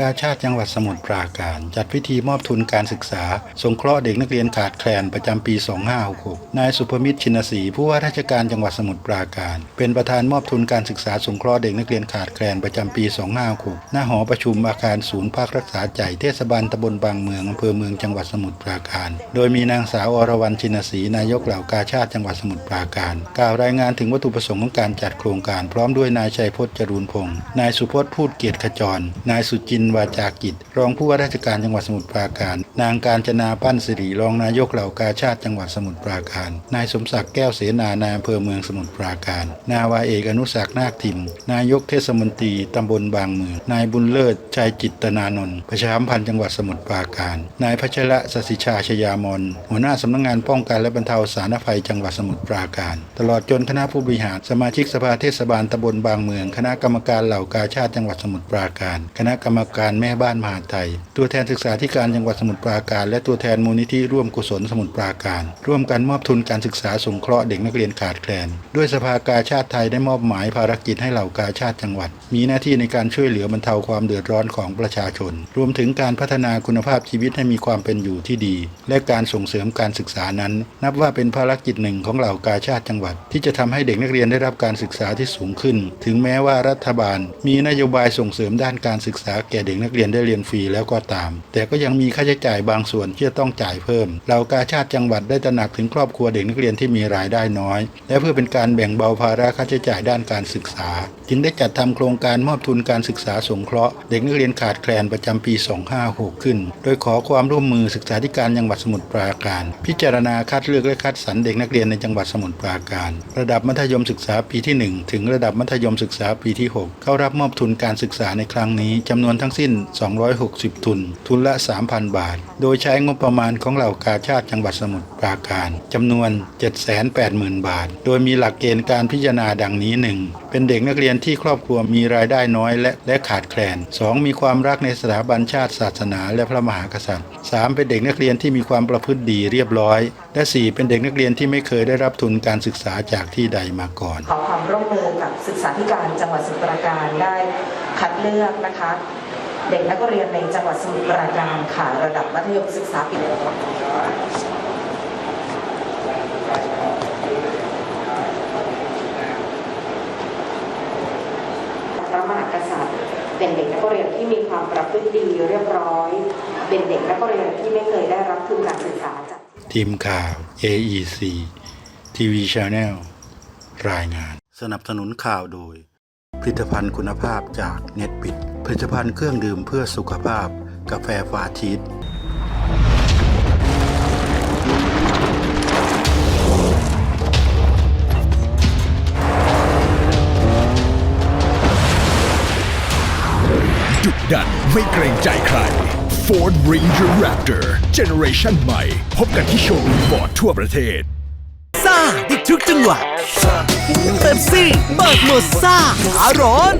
กาชาติจังหวัดสมุทรปราการ จัดพิธีมอบทุนการศึกษา สงเคราะห์เด็กนักเรียนขาดแคลนประจำปี 2566 นายสุภมิตรชินศรีผู้ว่าราชการจังหวัดสมุทรปราการ เป็นประธานมอบทุนการศึกษาสงเคราะห์เด็กนักเรียนขาดแคลนประจำปี 2566 หน้าหอประชุมอาคารศูนย์ภาครักษาใจเทศบาลตำบลบางเมืองอำเภอเมืองจังหวัดสมุทรปราการ โดยมีนางสาวอรวรรณชินศรีนายกเหล่ากาชาติจังหวัดสมุทรปราการ กล่าวรายงานถึงวัตถุประสงค์ของการจัดโครงการ พร้อมด้วยนายชัยพจน์จรูนพงศ์นายสุพจน์พูดเกียรติขจร นายสุจินวาจากิจ รองผู้ว่าราชการจังหวัดสมุทรปราการ นางการจนาปั้นสิริรองนายกเหล่ากาชาติจังหวัดสมุทรปราการ นายสมศักดิ์แก้วเสนานายอำเภอเมืองสมุทรปราการ นาวาเอกอนุศักดิ์นาคทิม นายกเทศมนตรีตำบลบางเมือง นายบุญเลิศชัยจิตตนานนท์ประชามพันธ์จังหวัดสมุทรปราการ นายพัชระสศิชาชยามนหัวหน้าสำนักงานป้องกันและบรรเทาสาธารณภัยจังหวัดสมุทรปราการ ตลอดจนคณะผู้บริหารสมาชิกสภาเทศบาลตำบลบางเมือง คณะกรรมการเหล่ากาชาติจังหวัดสมุทรปราการ คณะกรรมการแม่บ้านมหาไทย ตัวแทนศึกษาธิการจังหวัดสมุทรปราการ และตัวแทนมูลนิธิร่วมกุศลสมุทรปราการ ร่วมกันมอบทุนการศึกษาสงเคราะห์เด็กนักเรียนขาดแคลน ด้วยสภากาชาติไทยได้มอบหมายภารกิจให้เหล่ากาชาติจังหวัด มีหน้าที่ในการช่วยเหลือบรรเทาความเดือดร้อนของประชาชน รวมถึงการพัฒนาคุณภาพชีวิตให้มีความเป็นอยู่ที่ดี และการส่งเสริมการศึกษานั้น นับว่าเป็นภารกิจหนึ่งของเหล่ากาชาติจังหวัด ที่จะทำให้เด็กนักเรียนได้รับการศึกษาที่สูงขึ้น ถึงแม้ว่ารัฐบาล มีนโยบายส่งเสริมด้านการศึกษาแก่เด็กนักเรียนได้เรียนฟรีแล้วก็ตาม แต่ก็ยังมีค่าใช้จ่ายบางส่วนที่จะต้องจ่ายเพิ่มเหล่ากาชาติจังหวัดได้ตระหนักถึงครอบครัวเด็กนักเรียนที่มีรายได้น้อย และเพื่อเป็นการแบ่งเบาภาระค่าใช้จ่ายด้านการศึกษา จึงได้จัดทำโครงการมอบทุนการศึกษาสงเคราะห์เด็กนักเรียนขาดแคลนประจำปี 256 ขึ้น โดยขอความร่วมมือศึกษาธิการจังหวัดสมุทรปราการ พิจารณาคัดเลือกและคัดสรรเด็กนักเรียนในจังหวัดสมุทรปราการ ระดับมัธยมศึกษาปีที่ 1 ถึงระดับมัธยมศึกษาปีที่ 6 เข้ารับมอบทุนการศึกษาในครั้งนี้จำนวนทั้งสิ้น 260 ทุน ทุนละ 3,000 บาท โดยใช้งบประมาณของเหล่ากาชาติจังหวัดสมุทรปราการจำนวน 780,000 บาท โดยมีหลักเกณฑ์การพิจารณาดังนี้ 1. เป็นเด็กนักเรียนที่ครอบครัวมีรายได้น้อยและและขาดแคลน 2. มีความรักในสถาบันชาติศาสนา และพระมหากษัตริย์ 3. เป็นเด็กนักเรียนที่มีความประพฤติดีเรียบร้อย และ 4. เป็นเด็กนักเรียนที่ไม่เคยได้รับทุนการศึกษาจากที่ใดมาก่อน ขอความร่วมมือกับศึกษาธิการจังหวัดสมุทรปราการได้คัดเลือกนะคะ เด็กนักเรียนในจังหวัดสมุทรปราการค่ะระดับมัธยมศึกษาปีพระมหากษัตริย์ เป็นเด็กนักเรียนที่มีความประพฤติดีเรียบร้อย เป็นเด็กนักเรียนที่ไม่เคยได้รับทุนการศึกษาจากทีมข่าว AEC TV Channel รายงาน สนับสนุนข่าวโดย ผลิตภัณฑ์คุณภาพจากเน็ตปิด ผลิตภัณฑ์เครื่องดื่มเพื่อสุขภาพ กาแฟฟาชีสดุดันไม่เกรงใจใคร Ford Ranger Raptor Generation ใหม่ พบกันที่โชว์รูมฟอร์ดทั่วประเทศซ่าได้ทุกจังหวะเป๊ปซี่เบิกหมดซ่าขาร้อน